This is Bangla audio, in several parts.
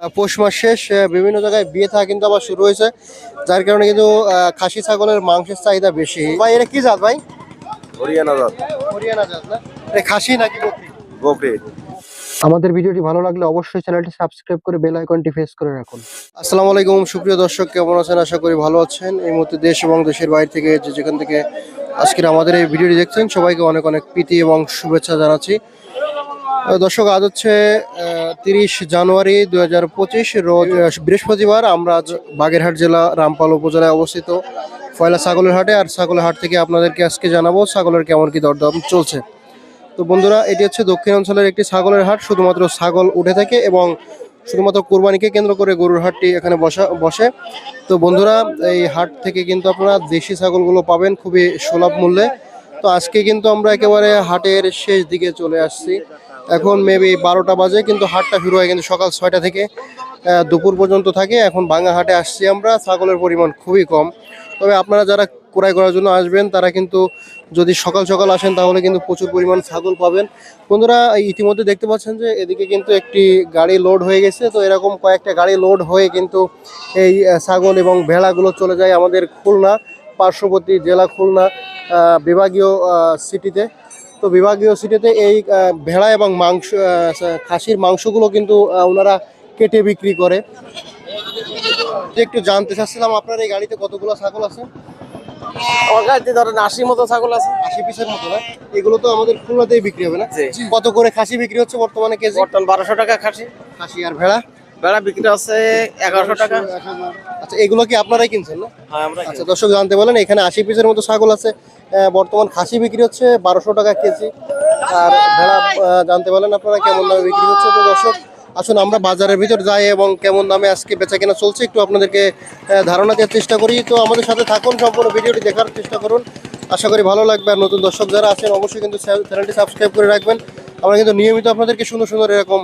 পৌষ মাস শেষ বিভিন্ন জায়গায় বিয়ে থাকা কিন্তু আবার শুরু হয়েছে যার কারণে কিন্তু আহ, খাসি ছাগলের মাংসের চাহিদা বেশি। ভাই এটা কি জাত ভাই? হরিয়ানা জাত। হরিয়ানা জাত না? এটা খাসি নাকি বকরি? বকরি। আমাদের ভিডিওটি ভালো লাগলে অবশ্যই চ্যানেলটি সাবস্ক্রাইব করে বেল আইকনটি প্রেস করে রাখুন। আসসালামু আলাইকুম সুপ্রিয় দর্শক কেমন আছেন? আশা করি ভালো আছেন। এই মুহূর্তে দেশ এবং দেশের বাইরে থেকে যে যেখান থেকে আজকের আমাদের এই ভিডিওটি দেখছেন সবাইকে অনেক অনেক প্রীতি এবং শুভেচ্ছা জানাচ্ছি। দর্শক, আজ হচ্ছে তিরিশ জানুয়ারি দু হাজার পঁচিশ, রোজ বৃহস্পতিবার আমরা আজ বাগেরহাট জেলা রামপাল উপজেলায় অবস্থিত ফয়লা ছাগলের হাটে। আর ছাগলের হাট থেকে আপনাদেরকে আজকে জানাব ছাগলের কেমন কি দরদাম চলছে। তো বন্ধুরা, এটি হচ্ছে দক্ষিণ অঞ্চলের একটি ছাগলের হাট। শুধুমাত্র ছাগল উঠে থাকে এবং শুধুমাত্র কোরবানিকে কেন্দ্র করে গরুর হাটটি এখানে বসা, বসে। তো বন্ধুরা, এই হাট থেকে কিন্তু আপনারা দেশি ছাগলগুলো পাবেন খুবই সুলভ মূল্যে। তো আজকে কিন্তু আমরা একেবারে হাটের শেষ দিকে চলে আসছি। এখন মেবি বারোটা বাজে, কিন্তু হাটটা শুরু হয় কিন্তু সকাল ছয়টা থেকে দুপুর পর্যন্ত থাকে। এখন ভাঙা হাটে আসছি আমরা, ছাগলের পরিমাণ খুবই কম। তবে আপনারা যারা ক্রয় করার জন্য আসবেন, তারা কিন্তু যদি সকাল সকাল আসেন, তাহলে কিন্তু প্রচুর পরিমাণ ছাগল পাবেন। বন্ধুরা ইতিমধ্যে দেখতে পাচ্ছেন যে, এদিকে কিন্তু একটি গাড়ি লোড হয়ে গেছে। তো এরকম কয়েকটা গাড়ি লোড হয়ে কিন্তু এই ছাগল এবং ভেড়াগুলো চলে যায় আমাদের খুলনা, পার্শ্ববর্তী জেলা খুলনা বিভাগীয় সিটিতে তো বিভাগীয় সিটিতে এই ভেড়া এবং মাংস খাসির মাংসগুলো কিন্তু ওনারা কেটে বিক্রি করে। একটু জানতে চাচ্ছিলাম আপনার এই গাড়িতে কতগুলো ছাগল আছে? আমার ধরেন আশি মতো ছাগল আছে। আশি পিসের মতো না? এগুলো তো আমাদের খুলনাতেই বিক্রি হবে না? কত করে খাসি বিক্রি হচ্ছে বর্তমানে কেজি? বর্তমান বারোশো টাকা খাসি। খাসি আর ভেড়া? বেড়া বিক্রি আছে এগারোশো টাকা। আচ্ছা এগুলো কি আপনারাই কিনছেন না? হ্যাঁ আমরা আচ্ছা দর্শক জানতে বলেন এখানে আশি পিসের মতো ছাগল আছে বর্তমান খাসি বিক্রি হচ্ছে বারোশো টাকা কেজি। আর ভেড়া জানতে বলেন আপনারা কেমন দামে বিক্রি হচ্ছে। তো দর্শক, আসুন আমরা বাজারের ভিতর যাই এবং কেমন দামে আজকে বেচা কেনা চলছে, একটু আপনাদেরকে ধারণা দেওয়ার চেষ্টা করি। তো আমাদের সাথে থাকুন, সম্পূর্ণ ভিডিওটি দেখার চেষ্টা করুন। আশা করি ভালো লাগবে। আর নতুন দর্শক যারা আছেন, অবশ্যই কিন্তু চ্যানেলটি সাবস্ক্রাইব করে রাখবেন। আমরা কিন্তু নিয়মিত আপনাদেরকে সুন্দর সুন্দর এরকম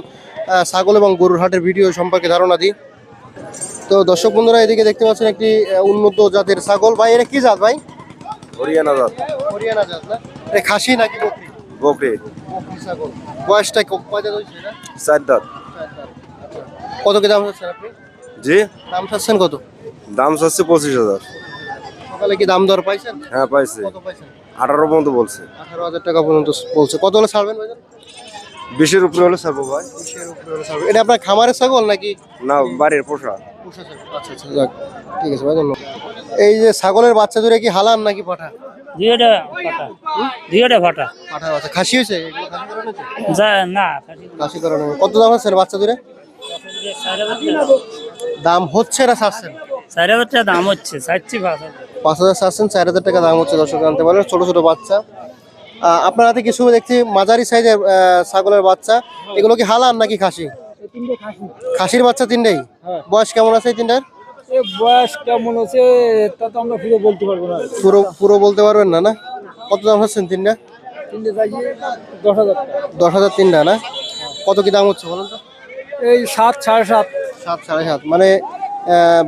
ছাগল এবং গরুর হাটের ভিডিও সম্পর্কে ধারণা দিই। তো দর্শক বন্ধুরা, এদিকে দেখতে পাচ্ছেন একটি উন্নত জাতের ছাগল। ভাই, এটা কি জাত ভাই? হরিয়ানা জাত। হরিয়ানা জাত না? এটা খাসি নাকি বকরি? বকরি। বকরি ছাগল। বয়সটা ক- কয় দাঁত হয়েছে এটা? চার দাঁত। কত কি দাম চাচ্ছেন আপনি? জি? দাম চাচ্ছেন কত? দাম চাচ্ছে পঁচিশ হাজার। সকালে কি দাম দর পাইছেন? হ্যাঁ পাইছে। কত পাইছেন? আঠারো পর্যন্ত বলছে। আঠারো হাজার টাকা পর্যন্ত বলছে। কত হলে ছাড়বেন ভাইজান? বিশের উপরে হলে ছাড়বো ভাই। বিশের উপরে হলে এটা আপনার খামারের ছাগল নাকি? না বাড়ির পোষা। পোষা ছাগল? আচ্ছা আচ্ছা যাক। ঠিক আছে ভাই ধন্যবাদ। এই যে ছাগলের বাচ্চা দূরে কি হালান নাকি পাঠা? দুইটা ফাটা দুইটা ফাটা পাঠার বাচ্চা। খাসি হয়েছে? এগুলো খাসি করানো হয়েছে? যা না খাসি খাসি করানো কত দাম হচ্ছে বাচ্চা দাম হচ্ছে না ছাড়ছেন চার হাজার টাকা দাম হচ্ছে চাচ্ছি পাঁচ হাজার। চার হাজার টাকা দাম হচ্ছে দর্শক জানতে পারেন ছোট ছোট বাচ্চা। আপনার হাতে কিছু দেখছি মাঝারি সাইজের ছাগলের বাচ্চা। এগুলো কি হালান নাকি খাসি? খাসির বাচ্চা তিনটেই? বয়স কেমন আছে এই তিনটার? বয়স কেমন আছে তা তো আমরা পুরো বলতে পারব না। পুরো পুরো বলতে পারবেন না না? কত দাম হচ্ছেন তিনটা? তিনটে চাইছি দশ হাজার দশ হাজার তিনটা না? কত কি দাম হচ্ছে বলুন তো? এই সাত সাড়ে সাত। সাত সাড়ে সাত। মানে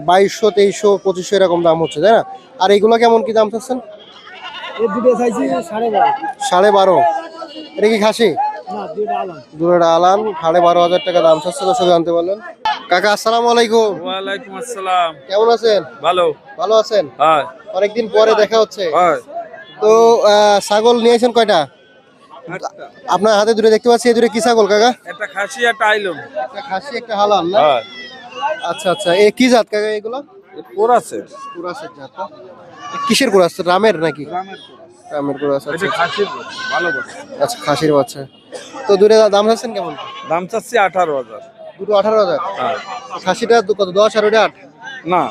বাইশশো তেইশশো পঁচিশশো এরকম দাম হচ্ছে তাই না? আর এইগুলো কেমন কি দাম চাচ্ছেন? এই দুটো চাইছি সাড়ে বারো। সাড়ে বারো। এটা কি খাসি? দুটো আলান সাড়ে বারো হাজার টাকা দাম চাচ্ছে দর্শক জানতে পারলেন। কাকা আসসালামু আলাইকুম। ওয়ালাইকুম আসসালাম। কেমন আছেন? ভালো। ভালো আছেন? হয়। অনেকদিন পরে দেখা হচ্ছে। হয়। তো ছাগল নিয়েছেন কয়টা? আপনার হাতে দূরে দেখতে পাচ্ছি এই দূরে কি ছাগল কাকা? একটা খাসি একটা আইলম। একটা খাসি একটা হালান না? আচ্ছা আচ্ছা। এ কি জাত কাকা এগুলো? কোরাছে কুরাসের জাত কিসের কুরাস রামের নাকি? রামের কুরাস আচ্ছা। খাসির ভালো আচ্ছা খাসির বাচ্চা। তো দূরে দাম চাচ্ছেন কেমন? দাম চাচ্ছি আঠারো হাজার। দুটো আঠারো হাজার। হ্যাঁ। খাসিটা দু- কত? দশ আর ওটা আট? না।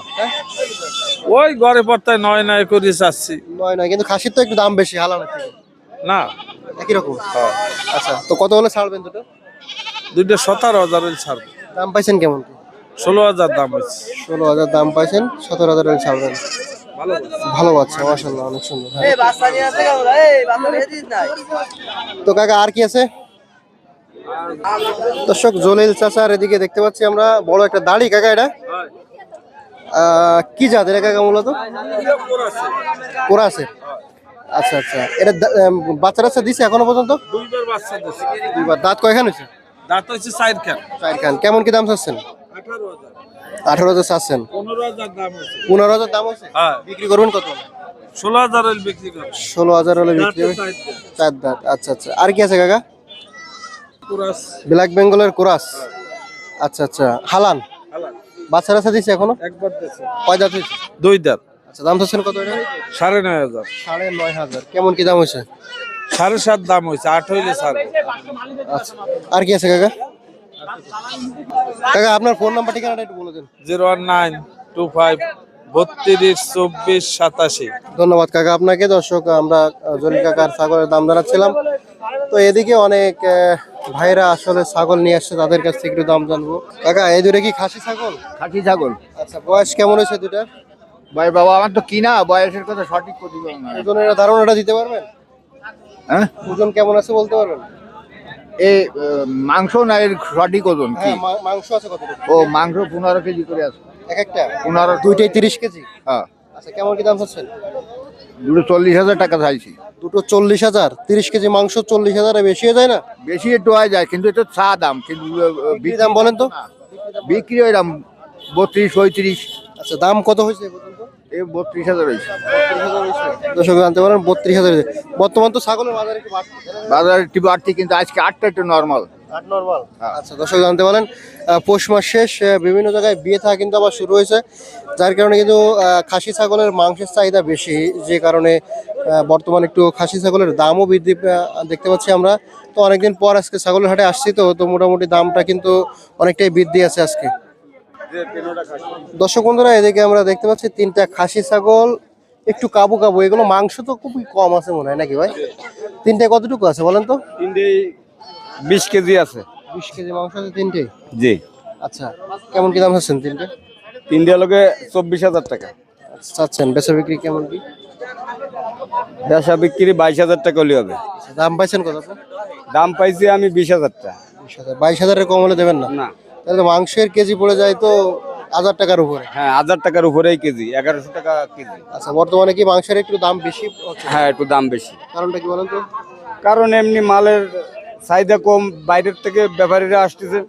ওই ঘরে পড়তায় নয় নয় করে চাচ্ছি নয় নয় কিন্তু খাসির তো একটু দাম বেশি হালানের থেকে না। একই রকম? আচ্ছা তো কত হলে ছাড়বেন দুটো? দুইটা সতেরো হাজার হলে ছাড়বো। দাম পাইছেন কেমন? ষোলো হাজার দাম হচ্ছে ষোলো হাজার দাম পাইছেন সতেরো হাজার হলে ছাড়বেন। ভালো বাচ্চা। বাচ্চা মাসাল্লাহ অনেক সুন্দর। হ্যাঁ। তো কাকা আর কি আছে? দর্শক জলিল চাচার এদিকে দেখতে পাচ্ছি আমরা বড় একটা দাড়ি কাকা এটা? কি জাত এটা কাকা মূলত? আছে আচ্ছা আচ্ছা। এটা বাচ্চা টাচ্চা দিছে এখনও পর্যন্ত? দুইবার বাচ্চা দিচ্ছে দুইবার। দাঁত কয়খান হয়েছে? দাঁত হচ্ছে সাইড খান। চার খান। কেমন কি দাম চাচ্ছেন? আঠারো হাজার। চাচ্ছেন। পনেরো হাজার দাম হয়েছে। হ্যাঁ। বিক্রি করবেন কত? ষোলো হাজার বিক্রি ষোলো হাজার হলে বিক্রি হবে? চার দাঁত। আচ্ছা আচ্ছা। আর কি আছে কাকা? ব্ল্যাক বেঙ্গলের কোরাস। আচ্ছা আচ্ছা। হালান হালান। বাচ্চা রাচ্চা দিচ্ছে এখনও? একবার দিয়েছে কয় দাঁত হয়েছে? দুই দাঁত আচ্ছা দাম চাচ্ছেন কত এটা? সাড়ে নয় হাজার। সাড়ে নয় হাজার। কেমন কি দাম হয়েছে? সাড়ে সাত দাম হয়েছে আট হইলে ছাড়বো আচ্ছা। আর কি আছে কাকা? কাকা আপনার ফোন নাম্বার ঠিকানাটা একটু বলে দেন। Zero one nine two five বত্রিশ চব্বিশ সাতাশি। ধন্যবাদ কাকা। আপনাকে দর্শক আমরা জলিল কাকার ছাগলের দাম জানাচ্ছিলাম। তো এদিকে অনেক ভাইরা আসলে ছাগল নিয়ে আসছে তাদের কাছ থেকে একটু দাম জানব। কাকা এই দুটো কি খাসি ছাগল? খাসি ছাগল। আচ্ছা বয়স কেমন হয়েছে দুটার? ভাই বাবা আমার তো কিনা বয়সের কথা সঠিক ওজনের ধারণাটা দিতে পারবেন? হ্যাঁ? ওজন কেমন আছে বলতে পারবেন? এই মাংস না এর সঠিক ওজন কি? হ্যাঁ মাংস আছে কত ও মাংস পনেরো কেজি করে আছে। এক একটা? পনেরো দুইটাই তিরিশ কেজি? হ্যাঁ। আচ্ছা কেমন কি দাম চাচ্ছেন দুটো চল্লিশ হাজার টাকা চাইছি। দুটো চল্লিশ হাজার তিরিশ কেজি মাংস চল্লিশ হাজারে বেশি হয়ে যায় না? বেশি একটু হয়ে যায় কিন্তু এটা চা দাম কিন্তু বিক্রি দাম বলেন তো। বিক্রি ওই দাম বত্রিশ পঁয়ত্রিশ। আচ্ছা দাম কত হয়েছে এ এই বত্রিশ হাজার হয়েছে। দর্শক জানতে পারেন বত্রিশ হাজার বর্তমান তো ছাগলের বাজারে বাজার একটু বাড়তি কিন্তু আজকে আটটা একটু নর্মাল নর্মাল হ্যাঁ। আচ্ছা দর্শক জানতে পারেন পৌষ মাস শেষ বিভিন্ন জায়গায় বিয়ে থাকা কিন্তু আবার শুরু হয়েছে যার কারণে কিন্তু খাসি ছাগলের মাংসের চাহিদা বেশি যে কারণে বর্তমানে একটু খাসি ছাগলের দামও বৃদ্ধি দেখতে পাচ্ছি আমরা। তো অনেকদিন পর আজকে ছাগলের হাটে আসছি তো তো মোটামুটি দামটা কিন্তু অনেকটাই বৃদ্ধি আছে আজকে। দর্শক বন্ধুরা এদিকে আমরা দেখতে পাচ্ছি তিনটা খাসি ছাগল একটু কাবু কাবু এগুলো মাংস তো খুবই কম আছে মনে হয় নাকি ভাই? তিনটে কতটুকু আছে বলেন তো? তিনটে বিশ কেজি আছে। বিশ কেজি মাংস আছে তিনটে? জি। আচ্ছা কেমন কি দাম হচ্ছেন তিনটে? তিনটে লোকে চব্বিশ হাজার টাকা। আচ্ছা, চাচ্ছেন। বেচা বিক্রি কেমন কি? বেচা বিক্রি বাইশ হাজার টাকা হলে হবে। আচ্ছা, দাম পাইছেন কত? দাম পাইছি আমি বিশ হাজার টাকা। বিশ হাজার। বাইশ হাজারের কম হলে দেবেন না? না। তাহলে মাংসের কেজি পড়ে যায় তো হাজার টাকার উপরে। হ্যাঁ হাজার টাকার উপরেই কেজি এগারোশো টাকা কেজি। আচ্ছা বর্তমানে কি মাংসের একটু দাম বেশি? হ্যাঁ একটু দাম বেশি। কারণটা কি বলেন তো? কারণ এমনি মালের চাহিদা কম বাইরের থেকে ব্যাপারীরা আসতেছে।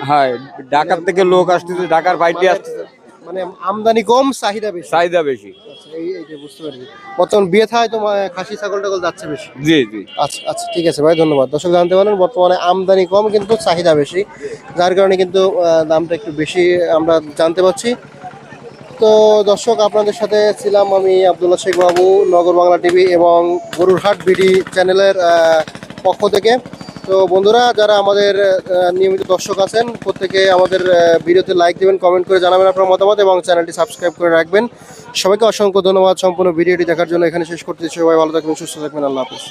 হ্যাঁ ঢাকার থেকে লোক আসতেছে ঢাকার বাইরে আসতেছে। মানে আমদানি কম চাহিদা বেশি। চাহিদা বেশি। আচ্ছা বুঝতে পারছি। বর্তমান বিয়ে থায় তো মা- খাসি ছাগল টাগল যাচ্ছে বেশি। জি জি। আচ্ছা আচ্ছা ঠিক আছে ভাই ধন্যবাদ। দর্শক জানতে পারেন বর্তমানে আমদানি কম কিন্তু চাহিদা বেশি যার কারণে কিন্তু দামটা একটু বেশি আমরা জানতে পারছি। তো দর্শক আপনাদের সাথে ছিলাম আমি আবদুল্লাহ শেখ বাবু নগর বাংলা টিভি এবং গরুরহাট বিডি চ্যানেলের পক্ষ থেকে। তো বন্ধুরা, যারা আমাদের নিয়মিত দর্শক আছেন, প্রত্যেকে আমাদের ভিডিওতে লাইক দেবেন কমেন্ট করে জানাবেন আপনার মতামত এবং চ্যানেলটি সাবস্ক্রাইব করে রাখবেন। সবাইকে অসংখ্য ধন্যবাদ। সম্পূর্ণ ভিডিওটি দেখার জন্য এখানে শেষ করতে সবাই ভালো থাকবেন, সুস্থ থাকবেন। আল্লাহ হাফিজ।